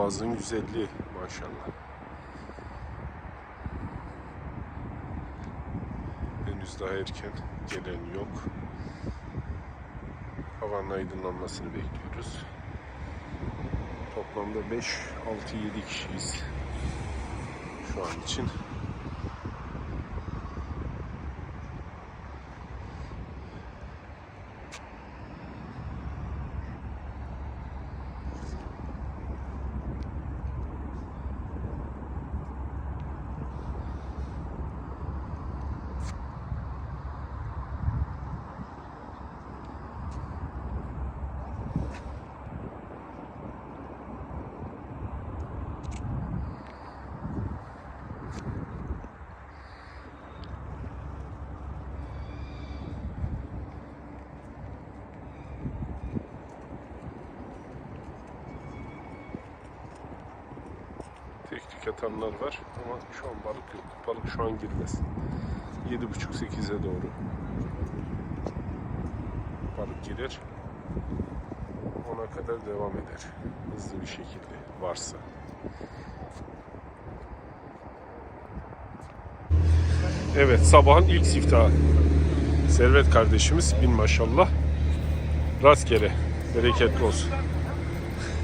Boğazın güzelliği maşallah. Henüz daha erken gelen yok. Havanın aydınlanmasını bekliyoruz. Toplamda 5, 6, 7 kişiyiz şu an için. Teknik atanlar var ama şu an balık yok. Balık şu an girmez. 7.30-8'e doğru balık girer. Ona kadar devam eder. Hızlı bir şekilde varsa. Evet sabahın ilk siftahı. Servet kardeşimiz bin maşallah. Rastgele. Bereketli olsun.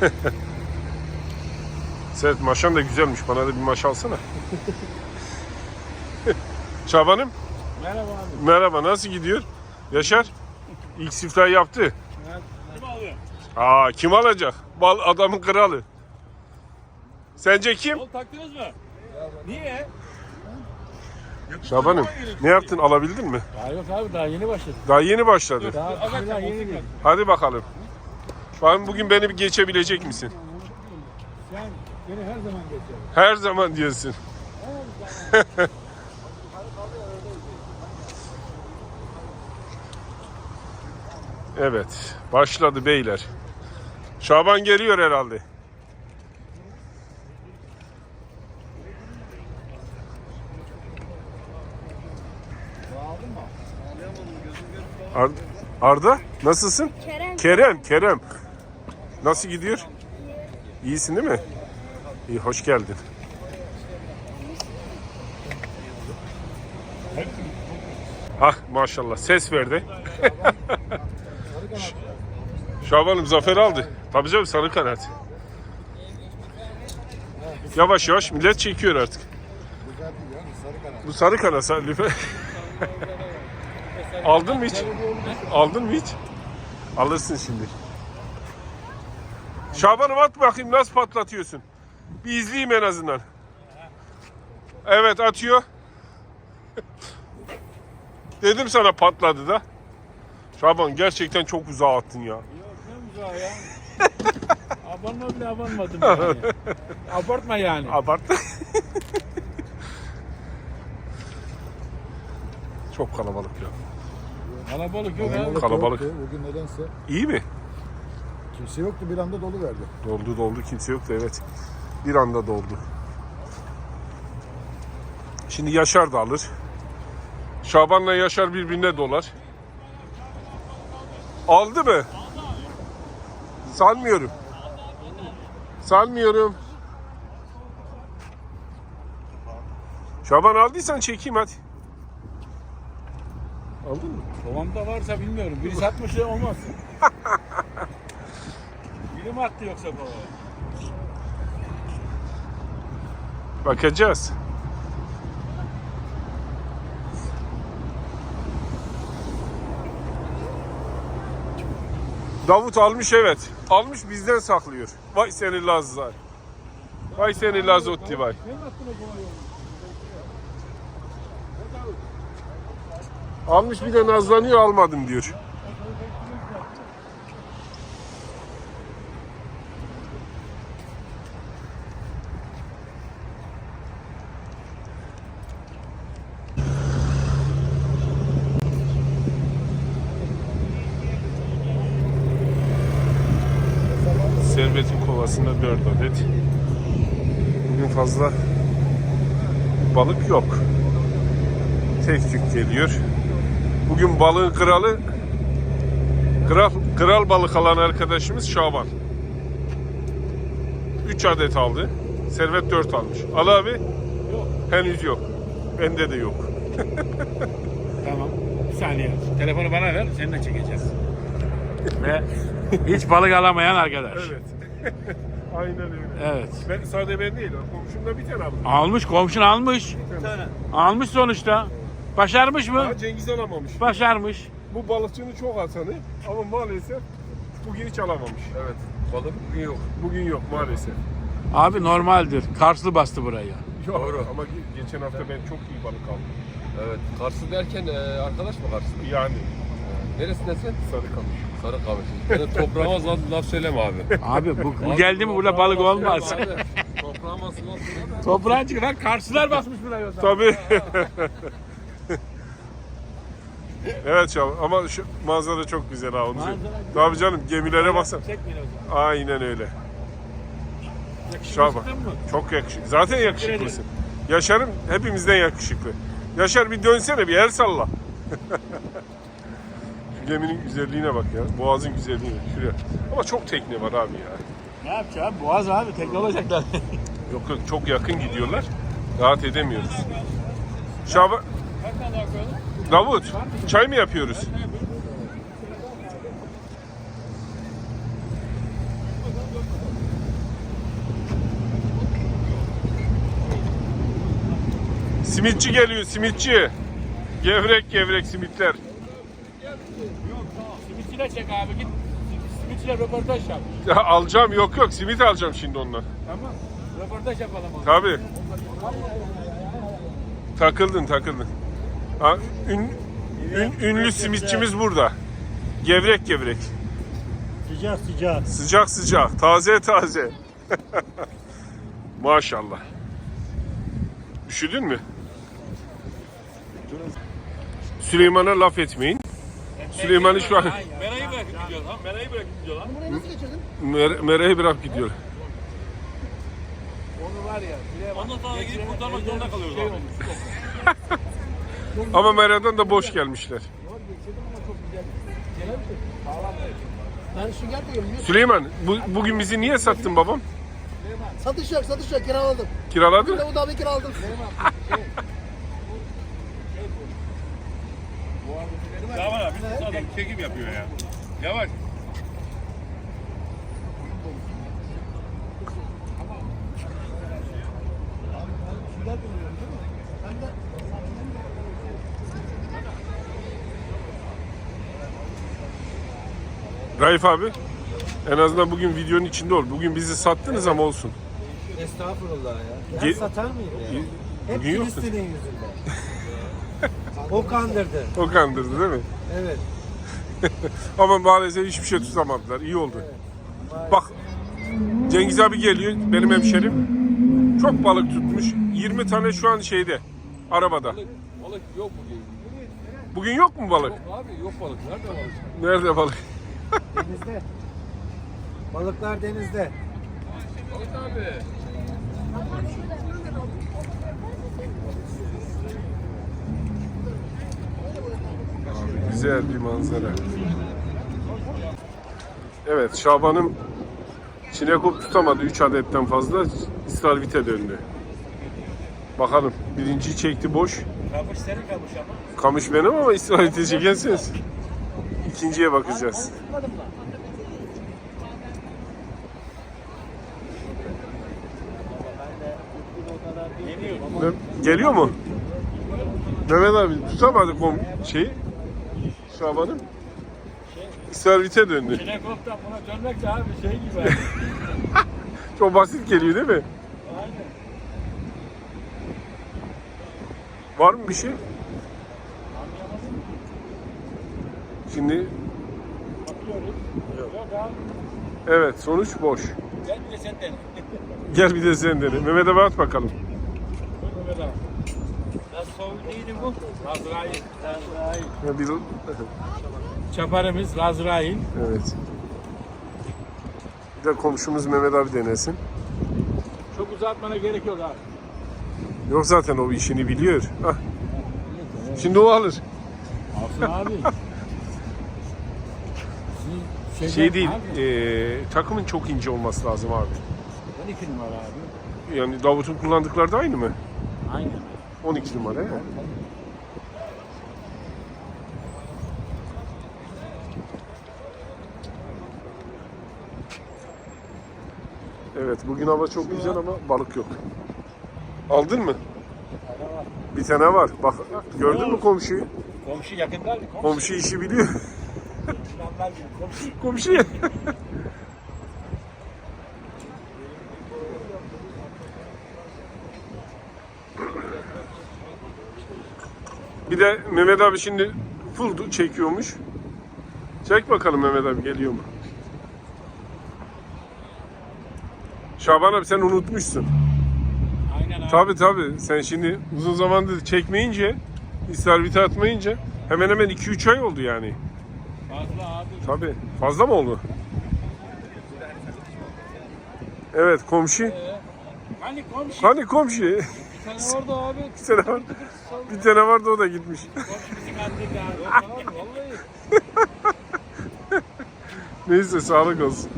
Servet maşan da güzelmiş. Bana da bir maş alsana. Şabanım Merhaba abi. merhaba nasıl gidiyor? Yaşar ilk siftahı yaptı. Kim alıyor? Aa kim alacak? Bal adamın kralı. Sence kim? Oğlum taktınız mı? Niye? Şabanım ne yaptın alabildin mi? Daha yok abi daha yeni başladık. Daha yeni başladı. Daha bismillah azak yeni. Hadi bakalım. Bakın bugün beni geçebilecek misin? Sen beni her zaman geçer. Her zaman diyorsun. evet, başladı beyler. Şaban geliyor herhalde. Ar- Arda, nasılsın? Kerem. Kerem, Kerem. Nasıl gidiyor? İyisin değil mi? İyi, hoş geldin. Ah maşallah ses verdi. Şabanım zafer aldı. Tabii canım sarı kanat. Yavaş yavaş millet çekiyor artık. Bu sarı kanat. lütfen. Aldın mı hiç? Aldın mı hiç? Alırsın şimdi. Şaban'ım at bakayım nasıl patlatıyorsun. Bir izleyeyim en azından. Evet atıyor. Dedim sana patladı da. Şaban gerçekten çok uzağa attın ya. Yok ne güzel ya. Abanma bile abanmadım yani. Abartma yani. Abart. çok kalabalık ya. Kalabalık yok abi. Kalabalık. yoktu. Bugün nedense İyi mi? kimse yoktu bir anda dolu verdi. Doldu doldu kimse yoktu evet. Bir anda doldu. Şimdi Yaşar da alır. Şaban'la Yaşar birbirine dolar. Aldı mı? Sanmıyorum. Sanmıyorum. Şaban aldıysan çekeyim hadi. Aldın mı? Babamda varsa bilmiyorum. Biri satmış da olmaz. Biri mi attı yoksa baba? Bakacağız. Davut almış evet. Almış bizden saklıyor. Vay seni Lazlar. Vay seni Lazotti vay. Almış bir de nazlanıyor almadım diyor. Servet'in kovasında 4 adet. Bugün fazla balık yok. Tek tük geliyor. Bugün balığın kralı kral, kral balık alan arkadaşımız Şaban. 3 adet aldı. Servet 4 almış. Ali abi Yok. henüz yok. Bende de yok. Tamam. Bir saniye. Telefonu bana ver. Seninle çekeceğiz. Ve hiç balık alamayan arkadaş. Evet. Aynen öyle. Evet. Ben, sadece ben değil. Komşumda bir tane aldım. Almış komşun almış. Bir tane. Almış sonuçta. Başarmış mı? Ama Cengiz alamamış. Başarmış. Bu balıkçının çok hasanı ama maalesef bugün hiç alamamış. Evet. Balık bugün yok. Bugün yok maalesef. Abi normaldir. Karslı bastı burayı. Yok. Doğru. Ama ge- geçen hafta ben çok iyi balık aldım. Evet. Karşı derken e, arkadaş mı karşı? Yani Neresindesin? Sarıkamış. Sarıkamış. Benim toprağıma laf, laf söyleme abi. Abi bu, bu geldi mi burada balık olmaz. Toprağıma laf söyleme. Toprağın çıkı lan Karslılar basmış burayı o zaman. Tabii. evet şab ama şu manzara çok güzel ha onu söyleyeyim. Manzara güzel. Tabii canım gemilere basın. Çekmeyin o zaman. Aynen öyle. Yakışıklı Şaban. çıktın mı? Çok yakışıklı. Zaten yakışıklısın. Yaşar'ım hepimizden yakışıklı. Yaşar bir dönsene bir el salla. Geminin güzelliğine bak ya. Boğazın güzelliğine. Şuraya. Ama çok tekne var abi ya. Ne yapacağız? Boğaz abi tekne olacaklar. Yok yok çok yakın gidiyorlar. Rahat edemiyoruz. Koyalım? Davut, çay mı yapıyoruz? Simitçi geliyor, simitçi. Gevrek gevrek simitler. Simitçiyle çek abi git. Simitçiyle röportaj yap. Ya alacağım, yok yok simit alacağım şimdi ondan. Tamam. Röportaj yapalım onu. Tabii. Takıldın takıldın. Ha, ün, ün- ünlü simitçimiz burada. Gevrek gevrek. Sıcak sıcak. Sıcak sıcak, taze taze. Maşallah. Üşüdün mü? Süleyman'a laf etmeyin. Süleyman'ı şu an Merayı bırakıp gidiyor lan. Merayı bırakıp gidiyor lan. Mer- Mera'yı bırak gidiyor. Onu var ya. Süleyman, Ondan sonra gidip kurtarmak zorunda kalıyoruz Şey abi. Ama Mera'dan da boş gelmişler. Ben sünger koyuyorum. Süleyman, bu, bugün bizi niye sattın babam? Satış yok, satış yok. Kiraladım. Kiraladın? Davut abi kiraladım. Şaban abi biz adam çekim yapıyor ya. Yavaş. Raif abi, en azından bugün videonun içinde ol. Bugün bizi sattınız ama olsun. Estağfurullah ya. Ben Ge- satar mıyım ya? Hep Bugün yoktu. Filistin'in yüzünden. o kandırdı. O kandırdı değil mi? Evet. Ama maalesef hiçbir şey tutamadılar. İyi oldu. Bak Cengiz abi geliyor benim hemşerim. Çok balık tutmuş. 20 tane şu an şeyde arabada. Balık, balık yok bugün. Bugün yok mu balık? Yok abi yok balık. Nerede balık? Nerede balık? Denizde. Balıklar denizde. Balık abi. Güzel bir manzara. Evet Şaban'ım Çinekop tutamadı 3 adetten fazla. İsrarvite döndü. Bakalım. Birinciyi çekti boş. Kamış senin kamış ama. Kamış benim ama İsrarvite çekensiniz. İkinciye bakacağız. Geliyor mu? Mehmet abi tutamadı kom şeyi. Şaban'ım. İsrarvite döndü. Çinekop'tan buna dönmek de abi şey gibi. Çok basit geliyor değil mi? Var mı bir şey? Şimdi Yok abi. evet sonuç boş. Gel bir de sen dene. Gel bir de sen dene. Mehmet abi at bakalım. Buyur Mehmet abi. Nasıl soğuk neydi bu? Razrail. Razrail. Ya Bir, Çaparımız Razrail. evet. Bir de komşumuz Mehmet abi denesin. Çok uzatmana gerek yok abi. Yok zaten o işini biliyor. Hah. Şimdi o alır. Alsın abi. Şey değil, Abi, eee, takımın çok ince olması lazım abi. 12 numara abi. Yani Davut'un kullandıkları da aynı mı? Aynen. 12 numara ya. Evet bugün hava çok güzel ama balık yok. Aldın mı? Bir tane var. Bak gördün mü komşuyu? Komşu yakındaydı. Komşu. Komşu işi biliyor. Gibi. Komşu. Bir de Mehmet abi şimdi full çekiyormuş. Çek bakalım Mehmet abi geliyor mu? Şaban abi sen unutmuşsun. Aynen abi. Tabi tabi sen şimdi uzun zamandır çekmeyince, istavrit atmayınca hemen hemen 2-3 ay oldu yani. Fazla abi. Tabi. Fazla mı oldu? Evet komşu. Hani komşu. Hani komşu? Bir tane vardı abi. Bir tane var. Bir tane vardı o da gitmiş. Komşu bizi kandırdı abi. Yok abi vallahi. Neyse sağlık olsun.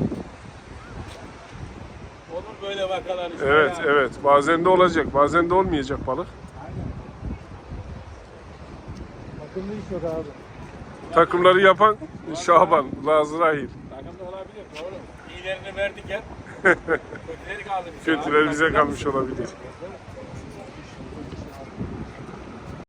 Olur böyle vakalar işte. Evet ya. evet bazen de olacak bazen de olmayacak balık. Bakımlı iş yok abi. Takımları yapan Şaban, Lazrail. Takımda olabilir doğru. İyilerini verdik hep. Kötüleri kaldı bize. Kötüler bize kalmış olabilir.